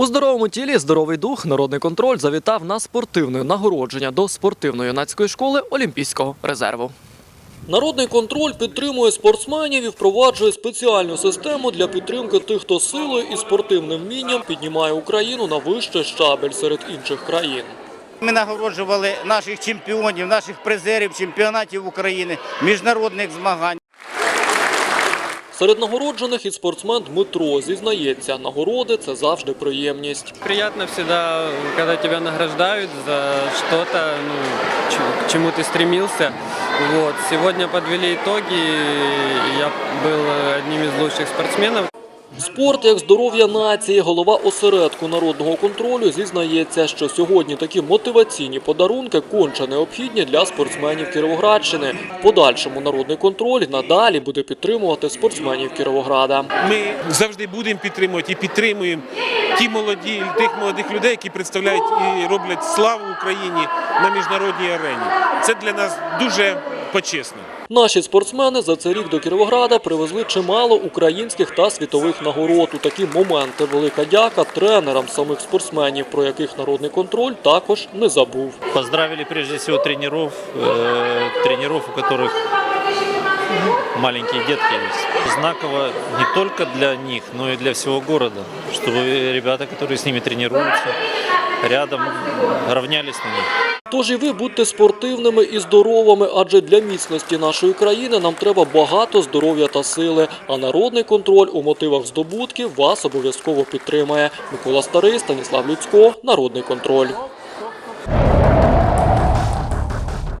У здоровому тілі здоровий дух народний контроль завітав на спортивне нагородження до спортивно-юнацької школи Олімпійського резерву. Народний контроль підтримує спортсменів і впроваджує спеціальну систему для підтримки тих, хто силою і спортивним вмінням піднімає Україну на вищий щабель серед інших країн. Ми нагороджували наших чемпіонів, наших призерів чемпіонатів України, міжнародних змагань. Серед нагороджених і спортсмен Дмитро зізнається, нагороди це завжди приємність. Приємно завжди, коли тебе награждають за что-то, ну, к чому ти стремився. Вот. Сьогодні підвели ітоги, я був одним із лучших спортсменов. Спорт як здоров'я нації, голова осередку народного контролю зізнається, що сьогодні такі мотиваційні подарунки конче необхідні для спортсменів Кіровоградщини. В подальшому народний контроль надалі буде підтримувати спортсменів Кіровограда. Ми завжди будемо підтримувати і підтримуємо ті молоді, тих молодих людей, які представляють і роблять славу Україні на міжнародній арені. Це для нас дуже почесно. Наші спортсмени за цей рік до Кіровограда привезли чимало українських та світових нагород. У такі моменти велика дяка тренерам самих спортсменів, про яких народний контроль також не забув. Поздравили прежде всего тренеров, э, тренеров, у которых маленькие детки есть. Знаково не только для них, но и для всего города, чтобы ребята, которые с ними тренируются, рядом равнялись на них. Тож і ви будьте спортивними і здоровими, адже для міцності нашої країни нам треба багато здоров'я та сили. А народний контроль у мотивах здобутків вас обов'язково підтримає. Микола Старий, Станіслав Людсько, Народний контроль.